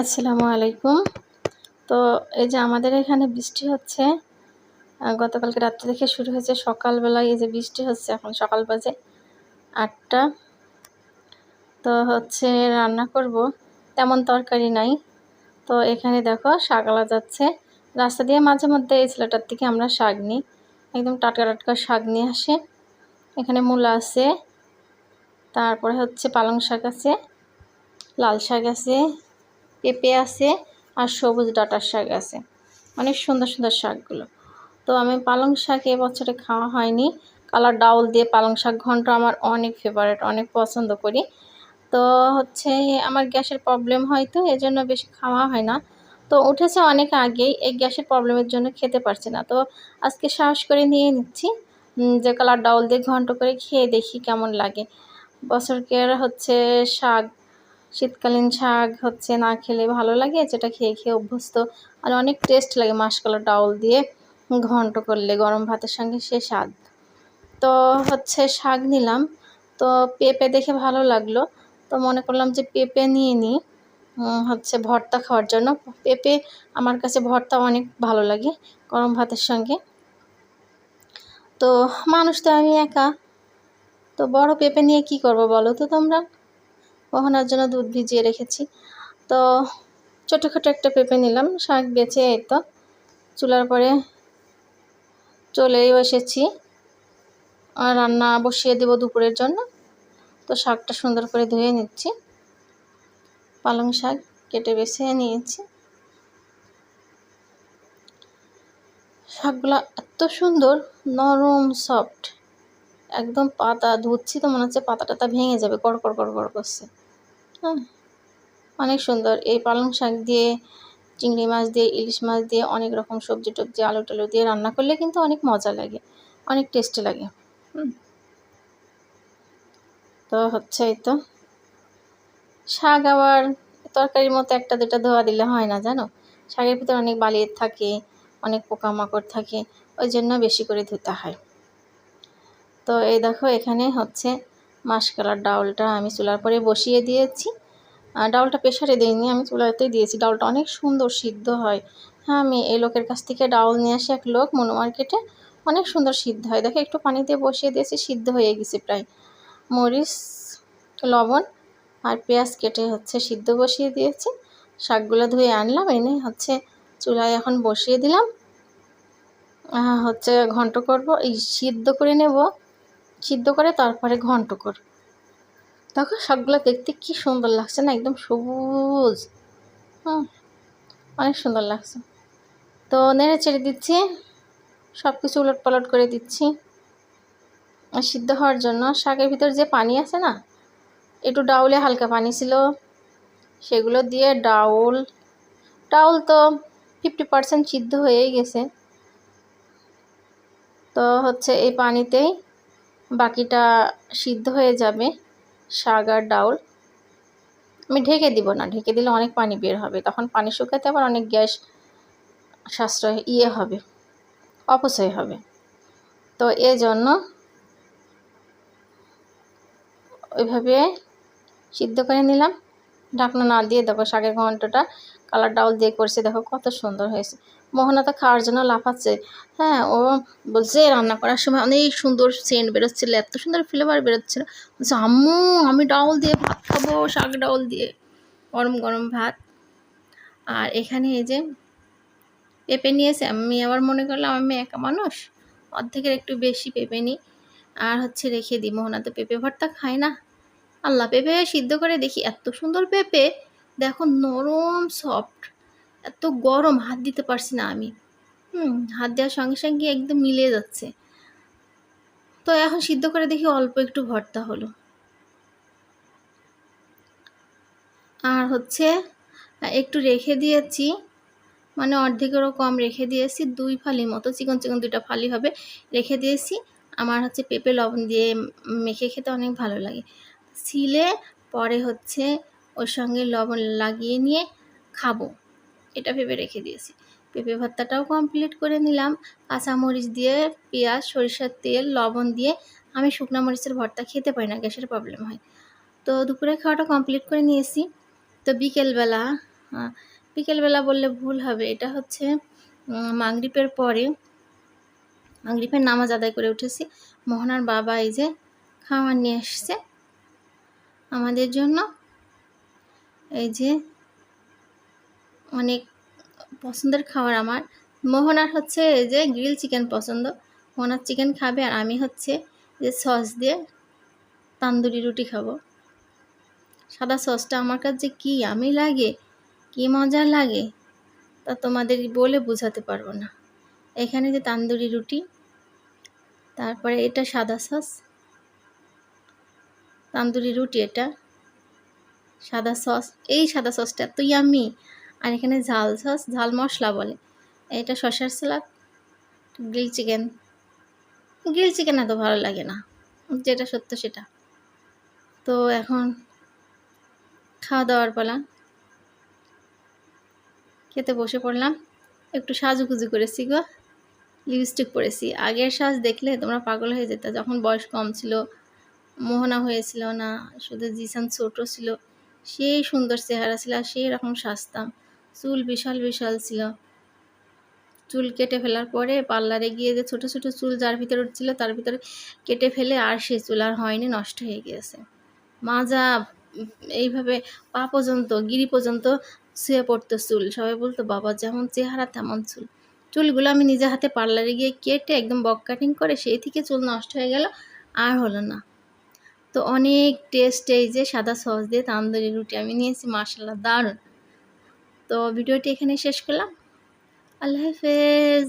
আসসালামু আলাইকুম। তো এই যে আমাদের এখানে বৃষ্টি হচ্ছে গতকালকে রাত্রে থেকে শুরু হয়েছে সকালবেলায় এই যে বৃষ্টি হচ্ছে, এখন সকাল বাজে আটটা। তো হচ্ছে রান্না করব, তেমন তরকারি নাই। তো এখানে দেখো শাক আলা যাচ্ছে। রাস্তা দিয়ে মাঝে মধ্যে এই ছেলেটার থেকে আমরা শাক নিই। একদম টাটকা টাটকা শাক নিয়ে আসে। এখানে মূলা আছে, তারপরে হচ্ছে পালং শাক আছে, লাল শাক আছে পেঁপে আছে আর সবুজ ডাঁটার শাক আছে। অনেক সুন্দর সুন্দর শাকগুলো। তো আমি পালং শাক এবছরে খাওয়া হয়নি। কালার ডাউল দিয়ে পালং শাক ঘন্ট আমার অনেক ফেভারেট অনেক পছন্দ করি। তো হচ্ছে আমার গ্যাসের প্রবলেম হয় তো এই জন্য বেশি খাওয়া হয় না। তো উঠেছে অনেক আগেই, এই গ্যাসের প্রবলেমের জন্য খেতে পারছি না। তো আজকে সাহস করে নিয়ে নিচ্ছি যে কালার ডাউল দিয়ে ঘন্ট করে খেয়ে দেখি কেমন লাগে। বছরকের হচ্ছে শাক শীতকালীন শাক হচ্ছে না খেলে ভালো লাগে, যেটা খেয়ে খেয়ে অভ্যস্ত। আর অনেক টেস্ট লাগে মাসকলা ডাউল দিয়ে ঘন্ট করলে, গরম ভাতের সঙ্গে সে স্বাদ। তো হচ্ছে শাক নিলাম। তো পেঁপে দেখে ভালো লাগল। তো মনে করলাম যে পেঁপে নিয়ে নিই। হচ্ছে ভর্তা খাওয়ার জন্য। পেঁপে আমার কাছে ভর্তা অনেক ভালো লাগে গরম ভাতের সঙ্গে। তো মানুষ তো আমি একা। তো বড় পেঁপে নিয়ে কি করব বলো তো তোমরা? মোহনার জন্য দুধ ভিজিয়ে রেখেছি। তো ছোটোখাটো একটা পেঁপে নিলাম, শাক বেছে এই তো। চুলার পরে চলেও এসেছি। আর রান্না বসিয়ে দেবো দুপুরের জন্য। তো শাকটা সুন্দর করে ধুয়ে নিচ্ছি। পালং শাক কেটে বেছে নিয়েছি। শাকগুলো এত সুন্দর, নরম সফট একদম পাতা ধুচ্ছি তো মনে হচ্ছে পাতা টাতা ভেঙে যাবে কড় কড় কড় কড় করছে। হ্যাঁ অনেক সুন্দর। এই পালং শাক দিয়ে, চিংড়ি মাছ দিয়ে, ইলিশ মাছ দিয়ে অনেক রকম সবজি টবজি, আলু টালু দিয়ে রান্না করলে কিন্তু অনেক মজা লাগে, অনেক টেস্টি লাগে। তো হচ্ছে এই তো। শাক আবার তরকারির মতো একটা দুটা ধোয়া দিলে হয় না, জানো? শাকের ভিতরে অনেক বালি থাকে, অনেক পোকামাকড় থাকে, ওই জন্য বেশি করে ধুতে হয়। তো এই দেখো এখানে হচ্ছে মাসকালার ডাউলটা আমি চুলার পরে বসিয়ে দিয়েছি। ডাউলটা প্রেশারে দিইনি, আমি চুলাতেই দিয়েছি। ডাউলটা অনেক সুন্দর, সিদ্ধ হয়। হ্যাঁ আমি এই লোকের কাছ থেকে ডাউল নিয়ে আসি এক লোক মনো মার্কেটে অনেক সুন্দর সিদ্ধ হয়। দেখো, একটু পানিতে বসিয়ে দিয়েছি, সিদ্ধ হয়ে গেছে প্রায়। মরিচ, লবণ আর পেঁয়াজ কেটে হচ্ছে সিদ্ধ বসিয়ে দিয়েছি। শাকগুলো ধুয়ে আনলাম, এনে হচ্ছে চুলায় এখন বসিয়ে দিলাম। হচ্ছে ঘন্ট করব। এই সিদ্ধ করে নেব। সিদ্ধ করে তারপরে ঘন্ট করব। দেখো শাকগুলো দেখতে কি সুন্দর লাগছে না? একদম সবুজ। অনেক সুন্দর লাগছে। তো নেড়ে চেড়ে দিচ্ছি। সব কিছু উলট পালট করে দিচ্ছি। সিদ্ধ হওয়ার জন্য শাকের ভিতর যে পানি আছে না, একটু ডাউলে হালকা পানি ছিল। সেগুলো দিয়ে ডাউল। ডাউল তো ফিফটি পার্সেন্ট সিদ্ধ হয়েই গেছে। তো হচ্ছে এই পানিতেই বাকিটা সিদ্ধ হয়ে যাবে। শাক আর ডাউল। আমি ঢেকে দিব না, ঢেকে দিলে অনেক পানি বের হবে। তখন পানি শুকাতে আবার অনেক গ্যাস সাশ্রয় ইয়ে হবে, অপচয় হবে। তো এই জন্য ওইভাবে সিদ্ধ করে নিলাম। ঢাকনা না দিয়ে দেখো শাকের ঘন্টটা কালার ডাউল দিয়ে করছে, দেখো কত সুন্দর হয়েছে। মোহনা তো খাওয়ার জন্য লাফাচ্ছে। হ্যাঁ ও বলছে রান্না করার সময় অনেক সুন্দর সেন্ট বেরোচ্ছিল, এত সুন্দর ফ্লেভার বেরোচ্ছিল। বলছে, আম্মু, আমি ডাউল দিয়ে ভাত খাব, শাক ডাউল দিয়ে। গরম গরম ভাত। আর এখানে এই যে পেঁপে নিয়েছে, আমি আবার মনে করলাম আমি একা মানুষ, অর্ধেকের একটু বেশি পেঁপে নিই। আর হচ্ছে রেখে দিই, মোহনা তো পেঁপে ভর্তা খায় না। আল্লাহ পেঁপে সিদ্ধ করে দেখি, এত সুন্দর পেঁপে। দেখো নরম সফট এত গরম, হাত দিতে পারছি না আমি। হুম, হাত দেওয়ার সঙ্গে সঙ্গে একদম মিলে যাচ্ছে। তো এখন সিদ্ধ করে দেখি অল্প একটু ভর্তা হলো। আর হচ্ছে, একটু রেখে দিয়েছি মানে অর্ধেকেরও কম রেখে দিয়েছি, দুই ফালি মতো, চিকন চিকন দুইটা ফালি হবে, রেখে দিয়েছি। আমার হচ্ছে পেঁপে লবণ দিয়ে মেখে খেতে অনেক ভালো লাগে। ছিলে পরে হচ্ছে ওর সঙ্গে লবণ লাগিয়ে নিয়ে খাব। এটা ভেবে রেখে দিয়েছি। পেঁপে ভর্তাটাও কমপ্লিট করে নিলাম। কাঁচামরিচ দিয়ে পেঁয়াজ সরিষার তেল লবণ দিয়ে আমি শুকনো মরিচের ভর্তা খেতে পারি না গ্যাসের প্রবলেম হয়। তো দুপুরে খাওয়াটা কমপ্লিট করে নিয়েছি। তো বিকেলবেলা হ্যাঁ বিকেলবেলা বললে ভুল হবে। এটা হচ্ছে উম, মাগরিবের পরে মাগরিবের নামাজ আদায় করে উঠেছি। মোহনার বাবা এই যে খাবার নিয়ে এসছে। আমাদের জন্য। এই যে অনেক পছন্দের খাবার আমার। মোহনার হচ্ছে এই যে গ্রিল চিকেন পছন্দ। মোহনার চিকেন খাবে আর আমি হচ্ছে যে সস দিয়ে তান্দুরি রুটি খাব। সাদা সসটা আমার কাছে কি আমি লাগে, কি মজা লাগে, তা তোমাদের বলে বোঝাতে পারব না। এখানে যে তান্দুরি রুটি, তারপরে এটা সাদা সস। তান্দুরি রুটি এটা, সাদা সস, এই সাদা সসটা এত ইয়ামি আর এখানে ঝাল সস, ঝাল মশলা বলে। এটা শসার salad grill chicken grill chicken এত ভালো লাগে না, যেটা সত্য সেটা। তো এখন খাওয়া দাওয়ার পালা। খেতে বসে পড়লাম। একটু সাজুগুজু করেছি গো। লিপস্টিক পরেছি। আগের সাজ দেখলে তোমরা পাগল হয়ে যেত, যখন বয়স কম ছিল। মোহনা হয়েছিল না, শুধু জিসান ছোট ছিল, সেই সুন্দর চেহারা ছিল আর সেই রকম সাজতাম। চুল বিশাল বিশাল ছিল। চুল কেটে ফেলার পরে পার্লারে গিয়ে যে ছোট ছোট চুল যার ভিতরে উঠছিল, তার ভিতরে কেটে ফেলে আর সে চুল আর হয়নি, নষ্ট হয়ে গিয়েছে। মাজা, এইভাবে পা পর্যন্ত, গিরি পর্যন্ত শুয়ে পড়তো চুল। সবাই বলতো, বাবা, যেমন চেহারা, তেমন চুল। চুলগুলো আমি নিজে হাতে পার্লারে গিয়ে কেটে একদম বক কাটিং করে সেই থেকে চুল নষ্ট হয়ে গেল, আর হলো না। তো অনেক টেস্ট এই যে সাদা সস দিয়ে তান্দুরি রুটি আমি নিয়েছি মার্শাল্লাহ দারুণ। তো ভিডিওটি এখানে শেষ করলাম। আল্লাহ হাফেজ।